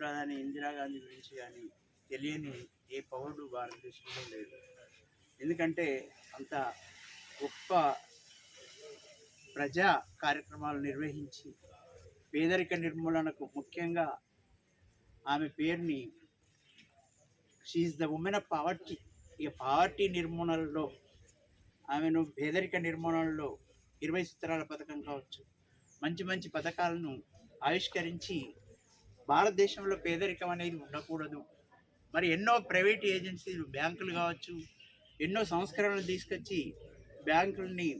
గురించి కానీ తెలియని ఏ పౌరుడు భారతదేశంలో లేదు. ఎందుకంటే అంత గొప్ప ప్రజా కార్యక్రమాలు నిర్వహించి పేదరిక నిర్మూలనకు ముఖ్యంగా ఆమె పేరుని she is the woman of poverty ఇక పావర్టీ నిర్మూలనలో ఆమెను పేదరిక నిర్మూలనలో ఇరవై సూత్రాల పథకం కావచ్చు. మంచి మంచి పథకాలను ఆవిష్కరించి భారతదేశంలో పేదరికం అనేది ఉండకూడదు. మరి ఎన్నో ప్రైవేట్ ఏజెన్సీలు బ్యాంకులు కావచ్చు ఎన్నో సంస్కరణలు తీసుకొచ్చి బ్యాంకుల్ని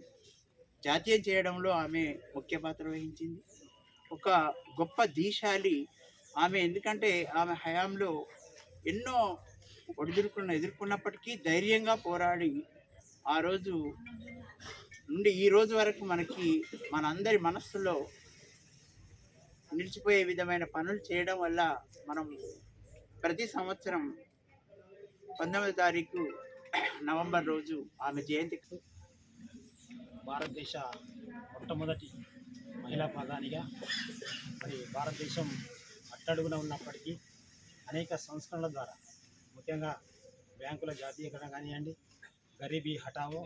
జాతీయం చేయడంలో ఆమె ముఖ్య పాత్ర వహించింది. ఒక గొప్ప దీశాలి ఆమె. ఎందుకంటే ఆమె హయాంలో ఎన్నో ఒడిదుడుకులను ఎదుర్కొన్నప్పటికీ ధైర్యంగా పోరాడి ఆ రోజు నుండి ఈ రోజు వరకు మనకి మనందరి మనస్సులో నిలిచిపోయే విధమైన పనులు చేయడం వల్ల మనం ప్రతి సంవత్సరం పంతొమ్మిది తారీఖు నవంబర్ రోజు ఆమె జయంతికి భారతదేశ మొట్టమొదటి మహిళా ప్రధానిగా మరి భారతదేశం అట్టడుగున ఉన్నప్పటికీ అనేక సంస్కరణల ద్వారా ముఖ్యంగా బ్యాంకుల జాతీయకరణ కానివ్వండి గరీబీ హఠావో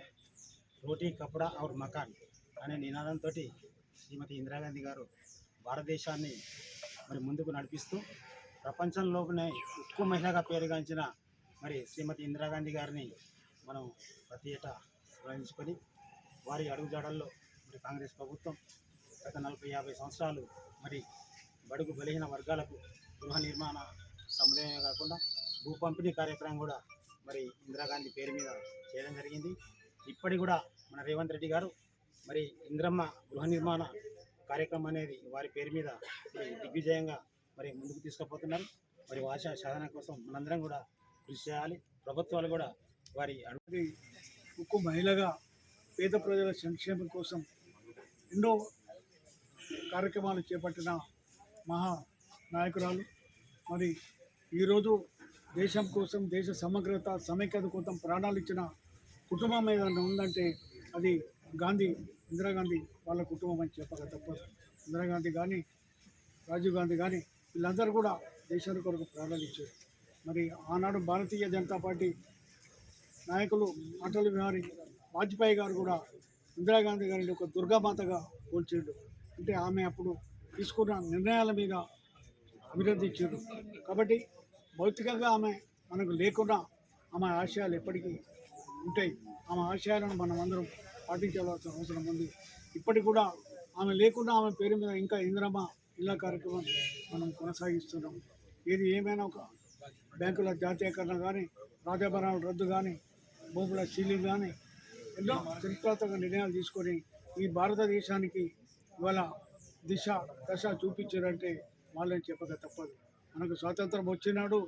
రోటీ కపడా ఔర్ మకాన్ అనే నినాదంతో శ్రీమతి ఇందిరాగాంధీ గారు భారతదేశాన్ని మరి ముందుకు నడిపిస్తూ ప్రపంచంలోనే ఉక్కు మహిళగా పేరుగాంచిన మరి శ్రీమతి ఇందిరాగాంధీ గారిని మనం ప్రతి ఏటా స్మరించుకొని వారి అడుగుజాడల్లో మరి కాంగ్రెస్ ప్రభుత్వం గత నలభై యాభై సంవత్సరాలు మరి బడుగు బలహీన వర్గాలకు గృహ నిర్మాణ సముదాయమే కాకుండా భూ పంపిణీ కార్యక్రమం కూడా మరి ఇందిరాగాంధీ పేరు మీద చేయడం జరిగింది. ఇప్పటి కూడా మన రేవంత్ రెడ్డి గారు మరి ఇంద్రమ్మ గృహ నిర్మాణ కార్యక్రమం అనేది వారి పేరు మీద దిగ్విజయంగా మరి ముందుకు తీసుకుపోతున్నారు. మరి భాష సాధన కోసం మనందరం కూడా కృషి చేయాలి. ప్రభుత్వాలు కూడా వారి అడుగు ఉక్కు మహిళగా పేద ప్రజల సంక్షేమం కోసం ఎన్నో కార్యక్రమాలు చేపట్టిన మహా నాయకురాలు. మరి ఈరోజు దేశం కోసం దేశ సమగ్రత సమైక్యత కోసం ప్రాణాలు ఇచ్చిన కుటుంబం ఏదైనా ఉందంటే అది గాంధీ ఇందిరాగాంధీ వాళ్ళ కుటుంబం అని చెప్పక తప్పదు ఇందిరాగాంధీ కానీ రాజీవ్ గాంధీ కానీ వీళ్ళందరూ కూడా దేశానికి కొరకు ప్రారంభించారు మరి ఆనాడు భారతీయ జనతా పార్టీ నాయకులు అటల్ బిహారీ వాజ్పేయి గారు కూడా ఇందిరాగాంధీ గారిని ఒక దుర్గామాతగా పోల్చాడు అంటే ఆమె అప్పుడు తీసుకున్న నిర్ణయాల మీద అభినందించారు కాబట్టి భౌతికంగా ఆమె మనకు లేకుండా ఆమె ఆశయాలు ఎప్పటికీ ఉంటాయి. ఆమె ఆశయాలను మనం అందరం పాటించాల్సిన అవసరం ఉంది. ఇప్పటికి కూడా ఆమె లేకుండా ఆమె పేరు మీద ఇంకా ఇంద్రమ్మ ఇళ్ళ కార్యక్రమం మనం కొనసాగిస్తున్నాం. ఏది ఏమైనా ఒక బ్యాంకుల జాతీయకరణ కానీ రాజభరణాల రద్దు కానీ భూముల సీలింగ్ కానీ ఎన్నో చరిత్రాత్మక నిర్ణయాలు తీసుకొని ఈ భారతదేశానికి ఇవాళ దిశ దశ చూపించారంటే వాళ్ళని చెప్పక తప్పదు. మనకు స్వాతంత్రం వచ్చినాడు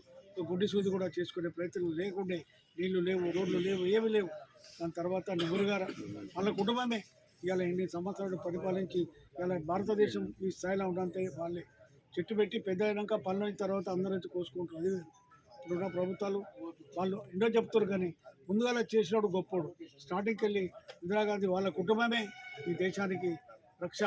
గుడ్డి సూది కూడా చేసుకునే ప్రయత్నం లేకుండే నీళ్ళు లేవు రోడ్లు లేవు ఏమీ లేవు. దాని తర్వాత నెహ్రూ గారు వాళ్ళ కుటుంబమే ఇవాళ ఎన్ని సంవత్సరాలు పరిపాలించి ఇవాళ భారతదేశం ఈ స్థాయిలో ఉండంటే వాళ్ళే. చెట్టు పెట్టి పెద్ద అయినాక పనులు అయిన తర్వాత అందరూ వచ్చి కోసుకుంటారు. అది ఇప్పుడున్న ప్రభుత్వాలు వాళ్ళు ఎన్నో చెప్తారు కానీ ముందుగా చేసినప్పుడు గొప్పోడు. స్టార్టింగ్కి వెళ్ళి ఇందిరాగాంధీ వాళ్ళ కుటుంబమే ఈ దేశానికి రక్ష.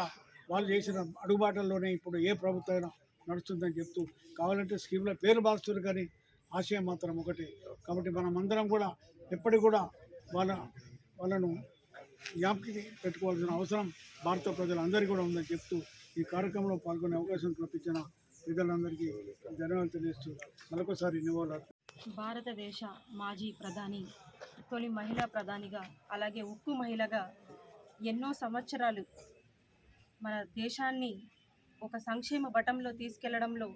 వాళ్ళు చేసిన అడుగుబాటల్లోనే ఇప్పుడు ఏ ప్రభుత్వం అయినా నడుస్తుందని చెప్తూ కావాలంటే స్కీమ్ల పేరు మారుస్తారు కానీ ఆశయం మాత్రం ఒకటి. కాబట్టి మనం అందరం కూడా ఎప్పటికి కూడా వాళ్ళ వాళ్ళను జ్ఞాపకి పెట్టుకోవాల్సిన అవసరం భారత ప్రజలందరికీ కూడా ఉందని చెప్తూ ఈ కార్యక్రమంలో పాల్గొనే అవకాశం కల్పించిన ప్రజలందరికీ ధన్యవాదాలు తెలియజేస్తూ మరొకసారి నివాళులు భారతదేశ మాజీ ప్రధాని తొలి మహిళా ప్రధానిగా అలాగే ఉక్కు మహిళగా ఎన్నో సంవత్సరాలు మన దేశాన్ని ఒక సంక్షేమ బటంలో తీసుకెళ్ళడంలో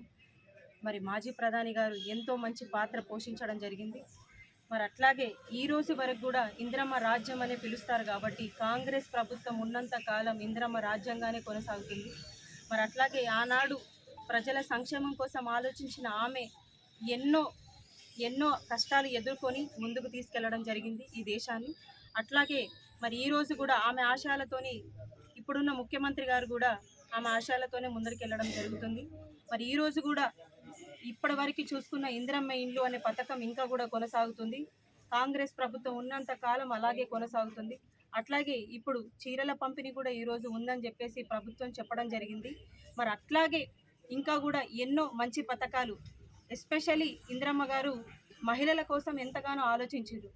మరి మాజీ ప్రధాని గారు ఎంతో మంచి పాత్ర పోషించడం జరిగింది. మరి అట్లాగే ఈ రోజు వరకు కూడా ఇందిరమ్మ రాజ్యం అనే పిలుస్తారు కాబట్టి కాంగ్రెస్ ప్రభుత్వం ఉన్నంత కాలం ఇందిరమ్మ రాజ్యంగానే కొనసాగుతుంది. మరి అట్లాగే ఆనాడు ప్రజల సంక్షేమం కోసం ఆలోచించిన ఆమె ఎన్నో ఎన్నో కష్టాలు ఎదుర్కొని ముందుకు తీసుకెళ్ళడం జరిగింది ఈ దేశాన్ని. అట్లాగే మరి ఈ రోజు కూడా ఆమె ఆశయాలతోని ఇప్పుడున్న ముఖ్యమంత్రి గారు కూడా ఆమె ఆశయాలతోనే ముందరికి వెళ్ళడం జరుగుతుంది. మరి ఈరోజు కూడా ఇప్పటి వరకు చూసుకున్న ఇందిరమ్మ ఇండ్లు అనే పథకం ఇంకా కూడా కొనసాగుతుంది. కాంగ్రెస్ ప్రభుత్వం ఉన్నంత కాలం అలాగే కొనసాగుతుంది. అట్లాగే ఇప్పుడు చీరల పంపిణీ కూడా ఈరోజు ఉందని చెప్పేసి ప్రభుత్వం చెప్పడం జరిగింది. మరి అట్లాగే ఇంకా కూడా ఎన్నో మంచి పథకాలు ఎస్పెషలీ ఇందిరమ్మ గారు మహిళల కోసం ఎంతగానో ఆలోచించారు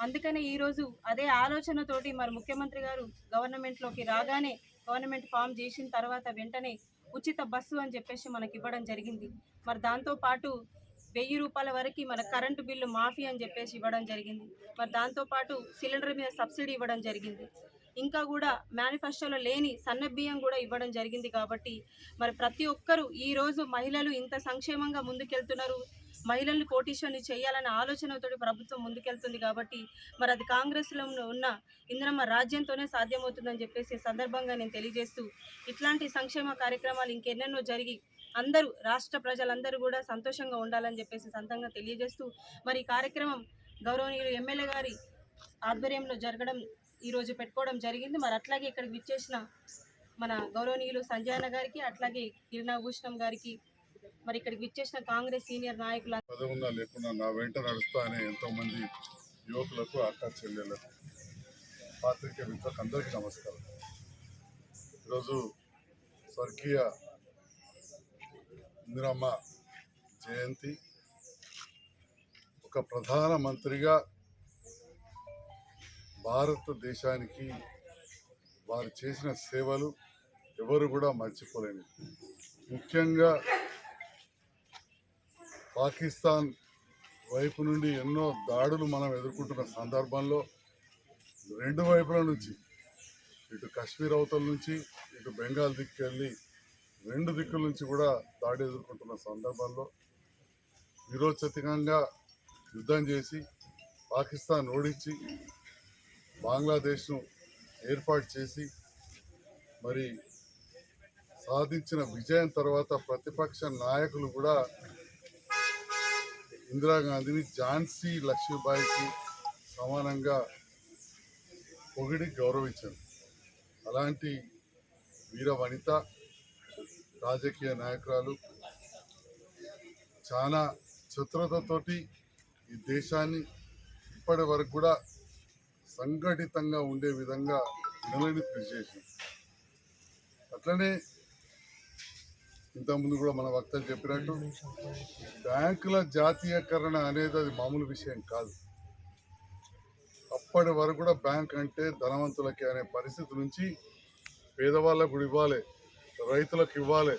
అందుకనే ఈరోజు అదే ఆలోచనతోటి మరి ముఖ్యమంత్రి గారు గవర్నమెంట్లోకి రాగానే గవర్నమెంట్ ఫామ్ చేసిన తర్వాత వెంటనే ఉచిత బస్సు అని చెప్పేసి మనకి ఇవ్వడం జరిగింది. మరి దాంతోపాటు వెయ్యి రూపాయల వరకు మన కరెంటు బిల్లు మాఫీ అని చెప్పేసి ఇవ్వడం జరిగింది. మరి దాంతోపాటు సిలిండర్ మీద సబ్సిడీ ఇవ్వడం జరిగింది. ఇంకా కూడా మేనిఫెస్టోలో లేని సన్న బియ్యం కూడా ఇవ్వడం జరిగింది కాబట్టి మరి ప్రతి ఒక్కరూ ఈ రోజు మహిళలు ఇంత సంక్షేమంగా ముందుకెళ్తున్నారు. మహిళల్ని కోటీశ్వరిని చేయాలనే ఆలోచనతో ప్రభుత్వం ముందుకెళ్తుంది కాబట్టి మరి అది కాంగ్రెస్లో ఉన్న ఇంద్రమ్మ రాజ్యంతోనే సాధ్యమవుతుందని చెప్పేసి సందర్భంగా నేను తెలియజేస్తూ ఇట్లాంటి సంక్షేమ కార్యక్రమాలు ఇంకెన్నెన్నో జరిగి అందరూ రాష్ట్ర ప్రజలందరూ కూడా సంతోషంగా ఉండాలని చెప్పేసి సంతంగా తెలియజేస్తూ మరి ఈ కార్యక్రమం గౌరవనీయులు ఎమ్మెల్యే గారి ఆధ్వర్యంలో జరగడం ఈరోజు పెట్టుకోవడం జరిగింది. మరి అట్లాగే ఇక్కడికి విచ్చేసిన మన గౌరవనీయులు సంజయన గారికి అట్లాగే గిరినాభూషణం గారికి మరి ఇక్కడికి విచ్చేసిన కాంగ్రెస్ సీనియర్ నాయకులు పదవున్నా లేకుండా నా వెంట నడుస్తా అనే ఎంతోమంది యువకులకు అక్క చెల్లెలకు పాత్రికే మిత్రులకు అందరికీ నమస్కారం. ఈరోజు స్వర్గీయ ఇందిరమ్మ జయంతి ఒక ప్రధాన మంత్రిగా భారతదేశానికి వారు చేసిన సేవలు ఎవరు కూడా మర్చిపోలేని ముఖ్యంగా పాకిస్తాన్ వైపు నుండి ఎన్నో దాడులు మనం ఎదుర్కొంటున్న సందర్భంలో రెండు వైపుల నుంచి ఇటు కాశ్మీర్ అవతల నుంచి ఇటు బెంగాల్ దిక్కెళ్ళి రెండు దిక్కుల నుంచి కూడా దాడి ఎదుర్కొంటున్న సందర్భంలో విరోచతికంగా యుద్ధం చేసి పాకిస్తాన్ ఓడించి బంగ్లాదేశ్ను ఏర్పాటు చేసి మరి సాధించిన విజయం తర్వాత ప్రతిపక్ష నాయకులు కూడా ఇందిరాగాంధీని ఝాన్సీ లక్ష్మీబాయికి సమానంగా పొగిడి గౌరవించారు అలాంటి వీర వనిత రాజకీయ నాయకురాలు చాలా చతురతతోటి ఈ దేశాన్ని ఇప్పటి వరకు కూడా సంఘటితంగా ఉండే విధంగా నిలని కృషి చేసింది. అట్లనే ఇంతకుముందు కూడా మన వక్తలు చెప్పినట్టు బ్యాంకుల జాతీయకరణ అనేది అది మామూలు విషయం కాదు. అప్పటి వరకు కూడా బ్యాంక్ అంటే ధనవంతులకి అనే పరిస్థితి నుంచి పేదవాళ్ళకు కూడా ఇవ్వాలి రైతులకు ఇవ్వాలి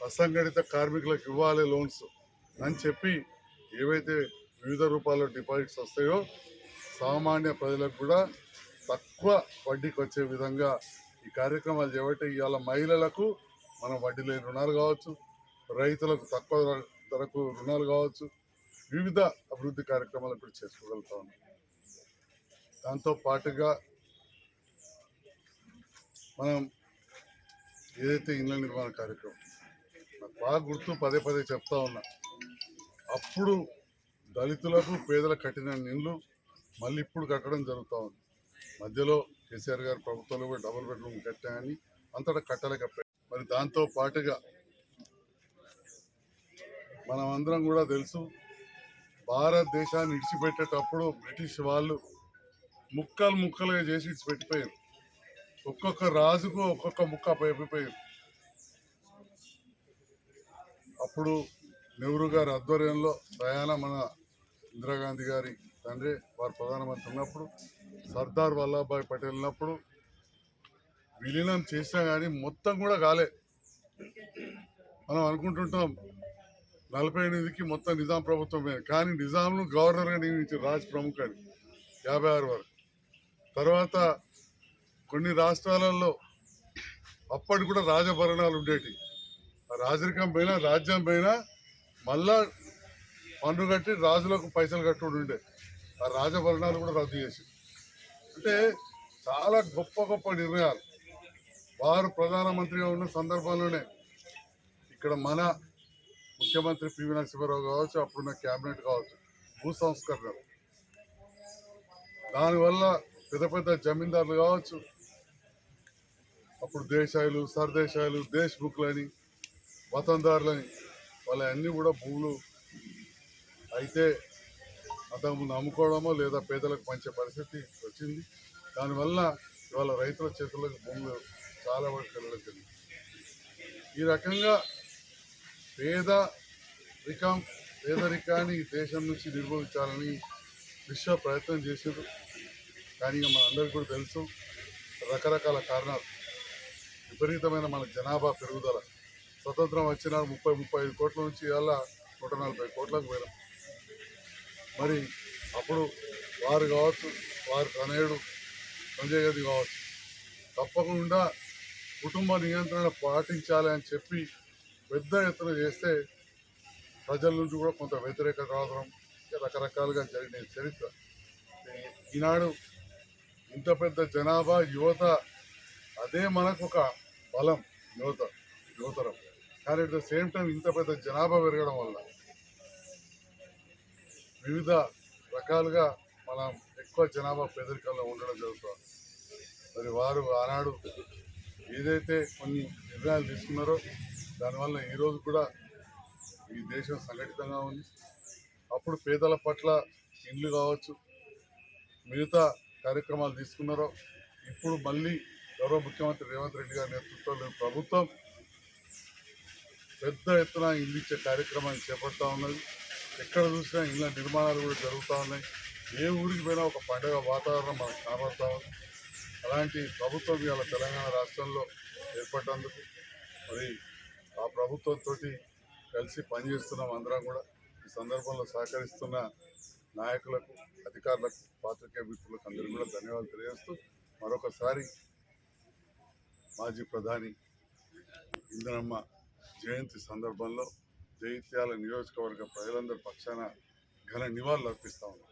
అసంఘటిత కార్మికులకు ఇవ్వాలి లోన్స్ అని చెప్పి ఏవైతే వివిధ రూపాల్లో డిపాజిట్స్ వస్తాయో సామాన్య ప్రజలకు కూడా తక్కువ వడ్డీకి వచ్చే విధంగా ఈ కార్యక్రమాలు చేపట్టి ఇవాళ మహిళలకు మనం వడ్డీ లేని రుణాలు కావచ్చు రైతులకు తక్కువ ధరకు రుణాలు కావచ్చు వివిధ అభివృద్ధి కార్యక్రమాలు కూడా చేసుకోగలుగుతా ఉన్నాం. దాంతో పాటుగా మనం ఏదైతే ఇళ్ళ నిర్మాణ కార్యక్రమం నాకు బాగా గుర్తు పదే పదే చెప్తా ఉన్నా అప్పుడు దళితులకు పేదలకు కట్టిన ఇళ్ళు మళ్ళీ ఇప్పుడు కట్టడం జరుగుతూ ఉంది. మధ్యలో కేసీఆర్ గారు ప్రభుత్వంలో కూడా డబుల్ బెడ్రూమ్ కట్టాయని అంతటా కట్టలేక మరి దాంతో పాటుగా మనం అందరం కూడా తెలుసు భారతదేశాన్ని ఇడిచిపెట్టేటప్పుడు బ్రిటిష్ వాళ్ళు ముక్కలు ముక్కలుగా చేసి ఇడిచిపెట్టిపోయారు. ఒక్కొక్క రాజుకు ఒక్కొక్క ముక్క పైపోయారు అప్పుడు నెహ్రూ గారి ఆధ్వర్యంలో ప్రయాణ మన ఇందిరాగాంధీ గారి తండ్రి వారు ప్రధానమంత్రి ఉన్నప్పుడు సర్దార్ వల్లభాయ్ పటేల్ ఉన్నప్పుడు విలీనం చేసినా కానీ మొత్తం కూడా కాలే. మనం అనుకుంటుంటాం నలభై ఎనిమిదికి మొత్తం నిజాం ప్రభుత్వమే కానీ నిజాంను గవర్నర్గా నియమించారు రాజ్ ప్రముఖ్ అని యాభై ఆరు వరకు. తర్వాత కొన్ని రాష్ట్రాలలో అప్పటి కూడా రాజభరణాలు ఉండేటి ఆ రాజరికం పైన రాజ్యం పైన మళ్ళా పన్ను కట్టి రాజులకు పైసలు కట్టుడు ఉండే. ఆ రాజభరణాలు కూడా రద్దు చేసి. అంటే చాలా గొప్ప గొప్ప నిర్ణయాలు. వారు ప్రధానమంత్రిగా ఉన్న సందర్భంలోనే ఇక్కడ మన ముఖ్యమంత్రి పివి నరసింహారావు కావచ్చు అప్పుడున్న క్యాబినెట్ కావచ్చు భూ సంస్కరణలు. దానివల్ల పెద్ద పెద్ద జమీందారులు కావచ్చు అప్పుడు దేశాయిలు సర్దేశాయిలు దేశ్ బుక్లని వతందారులని వాళ్ళ అన్నీ కూడా భూములు అయితే అంతకుముందు అమ్ముకోవడమో లేదా పేదలకు పంచే పరిస్థితి వచ్చింది. దానివల్ల ఇవాళ రైతుల చేతులకు భూములు చాలా వరకు వెళ్ళడం జరిగింది. ఈ రకంగా పేద రికం పేదరికాన్ని దేశం నుంచి నిర్మూలించాలని విశ్వ ప్రయత్నం చేశారు. కానీ మన మనందరికీ కూడా తెలుసు రకరకాల కారణాలు. విపరీతమైన మన జనాభా పెరుగుదల. స్వతంత్రం వచ్చిన ముప్పై ముప్పై ఐదు కోట్ల నుంచి ఇవాళ నూట నలభై కోట్లకు పోయినాం. మరి అప్పుడు వారు కావచ్చు వారి తనయుడు సంజయ్ గది కావచ్చు తప్పకుండా కుటుంబ నియంత్రణ పాటించాలి అని చెప్పి పెద్ద ఎత్తున చేస్తే ప్రజల నుంచి కూడా కొంత వ్యతిరేకత రావడం రకరకాలుగా జరిగిన చరిత్ర. ఈనాడు ఇంత పెద్ద జనాభా యువత అదే మనకు ఒక బలం యువత యువతరం. కానీ అట్ ద సేమ్ టైం ఇంత పెద్ద జనాభా పెరగడం వల్ల వివిధ రకాలుగా మనం ఎక్కువ జనాభా పేదరికంలో ఉండడం జరుగుతుంది. మరి వారు ఆనాడు ఏదైతే కొన్ని నిర్ణయాలు తీసుకున్నారో దానివల్ల ఈరోజు కూడా ఈ దేశం సంఘటితంగా ఉంది. అప్పుడు పేదల పట్ల ఇండ్లు కావచ్చు మిగతా కార్యక్రమాలు తీసుకున్నారో ఇప్పుడు మళ్ళీ గౌరవ ముఖ్యమంత్రి రేవంత్ రెడ్డి గారి నేతృత్వంలో ప్రభుత్వం పెద్ద ఎత్తున ఇల్లు ఇచ్చే కార్యక్రమాన్ని చేపడతా ఉన్నది. ఎక్కడ చూసినా ఇళ్ళ నిర్మాణాలు కూడా జరుగుతూ ఉన్నాయి. ఏ ఊరికి పోయినా ఒక పండుగ వాతావరణం మనకు కనబడతా ఉంది. అలాంటి ప్రభుత్వం ఇవాళ తెలంగాణ రాష్ట్రంలో ఏర్పడ్డందుకు మరి ఆ ప్రభుత్వంతో కలిసి పనిచేస్తున్నాం అందరం కూడా. ఈ సందర్భంలో సహకరిస్తున్న నాయకులకు అధికారులకు పాత్రికేయ మిత్రులకు అందరికీ కూడా ధన్యవాదాలు తెలియజేస్తూ మరొకసారి మాజీ ప్రధాని ఇందనమ్మ జయంతి సందర్భంలో జైత్యాల నియోజకవర్గ ప్రజలందరి పక్షాన ఘన నివాళులు అర్పిస్తా ఉన్నాం.